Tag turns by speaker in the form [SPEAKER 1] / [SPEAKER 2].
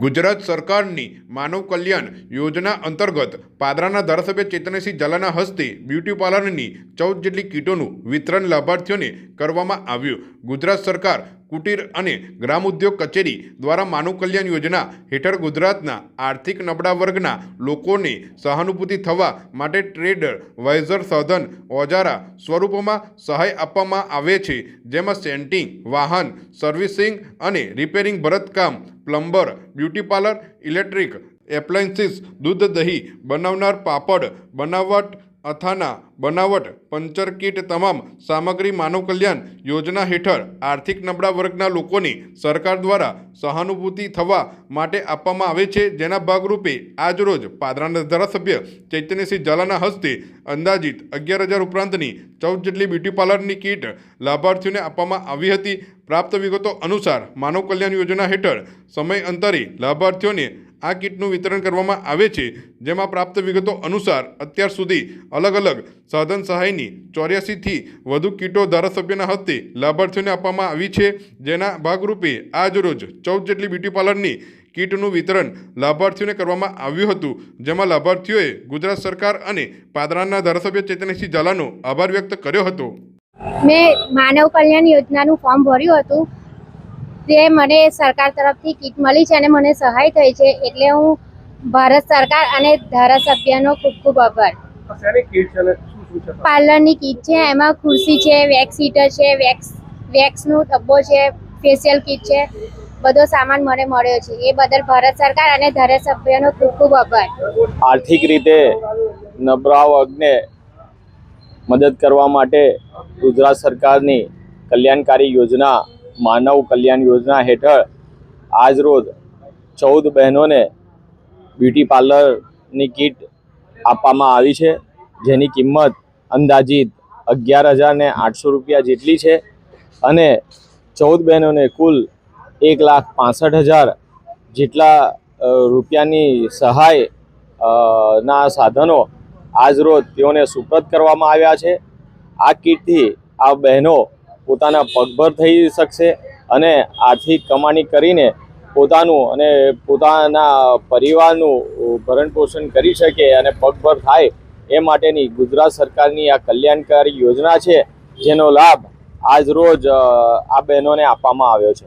[SPEAKER 1] ગુજરાત સરકારની માનવ કલ્યાણ યોજના અંતર્ગત પાદરાના ધારાસભ્ય ચેતનસિંહ ઝાલાના હસ્તે બ્યુટી પાર્લરની ચૌદ જેટલી કીટોનું વિતરણ લાભાર્થીઓને કરવામાં આવ્યું. ગુજરાત સરકાર કુટીર અને ગ્રામ ઉદ્યોગ કચેરી દ્વારા માનવ કલ્યાણ યોજના હેઠળ ગુજરાતના આર્થિક નબળા વર્ગના લોકોને સહાનુભૂતિ થવા માટે ટ્રેડર વાઇઝર સાધન ઓજારા સ્વરૂપોમાં સહાય આપવામાં આવે છે, જેમાં સેન્ટિંગ, વાહન, સર્વિસિંગ અને રિપેરિંગ ભરતકામ, plumber, beauty parlour, electric appliances, દૂધ દહીં, બનાવનાર પાપડ, બનાવટ અથાના, બનાવટ, પંચર કીટ તમામ સામગ્રી માનવ કલ્યાણ યોજના હેઠળ આર્થિક નબળા વર્ગના લોકોની સરકાર દ્વારા સહાનુભૂતિ થવા માટે આપવામાં આવે છે. જેના ભાગરૂપે આજરોજ પાદરાના ધારાસભ્ય ચૈતન્યસિંહ ઝાલાના હસ્તે અંદાજિત અગિયાર હજાર ઉપરાંતની ચૌદ જેટલી બ્યુટી પાર્લરની કીટ લાભાર્થીઓને આપવામાં આવી હતી. પ્રાપ્ત વિગતો અનુસાર માનવ કલ્યાણ યોજના હેઠળ સમય અંતરે લાભાર્થીઓને આ કીટનું વિતરણ કરવામાં આવે છે, જેમાં પ્રાપ્ત વિગતો અનુસાર અત્યાર સુધી અલગ અલગ સાધન સહાયની ચોર્યાસીથી વધુ કીટો ધારાસભ્યના હસ્તે લાભાર્થીઓને આપવામાં આવી છે. જેના ભાગરૂપે આજરોજ ચૌદ જેટલી બ્યુટી પાર્લરની કીટનું વિતરણ લાભાર્થીઓને કરવામાં આવ્યું હતું, જેમાં લાભાર્થીઓએ ગુજરાત સરકાર અને પાદરાના ધારાસભ્ય ચેતનસિંહ ઝાલાનો આભાર વ્યક્ત કર્યો હતો.
[SPEAKER 2] મેં માનવ કલ્યાણ યોજનાનું ફોર્મ ભર્યું હતું. તે મને સરકાર તરફથી કીટ મળી છે અને મને સહાય થઈ છે એટલે હું ભારત સરકાર અને ધારાસભ્યનો ખૂબ ખૂબ આભાર. પાર્લરની કીટ છે એમાં ખુરશી છે વેક્સ હીટર છે વેક્સ વેક્સનો ડબ્બો છે ફેશિયલ કીટ છે બધો સામાન મને મળ્યો છે. એ બદલ ભારત સરકાર અને ધારાસભ્યનો ખૂબ ખૂબ આભાર.
[SPEAKER 3] આર્થિક રીતે નબળા વર્ગને મદદ કરવા માટે ગુજરાત સરકારની કલ્યાણકારી યોજના માનવ કલ્યાણ યોજના હેઠળ આજરોજ ચૌદ બહેનોને બ્યુટી પાર્લરની કીટ આપવામાં આવી છે. જેની કિંમત અંદાજિત અગિયાર હજાર ને આઠસો રૂપિયા જેટલી છે અને ચૌદ બહેનોને કુલ એક લાખ પાસઠ હજાર જેટલા રૂપિયાની સહાય ના સાધનો આજરોજ તેઓને સુપ્રત કરવામાં આવ્યા છે. આ કીટથી આ બહેનો પોતાના પગભર થઈ શકશે અને આર્થિક કમાણી કરીને પોતાનું અને પોતાના પરિવારનું ભરણ પોષણ કરી શકે અને પગભર થાય એ માટેની ગુજરાત સરકારની આ કલ્યાણકારી યોજના છે, જેનો લાભ આજરોજ રોજ આ બહેનોને આપવામાં આવ્યો છે.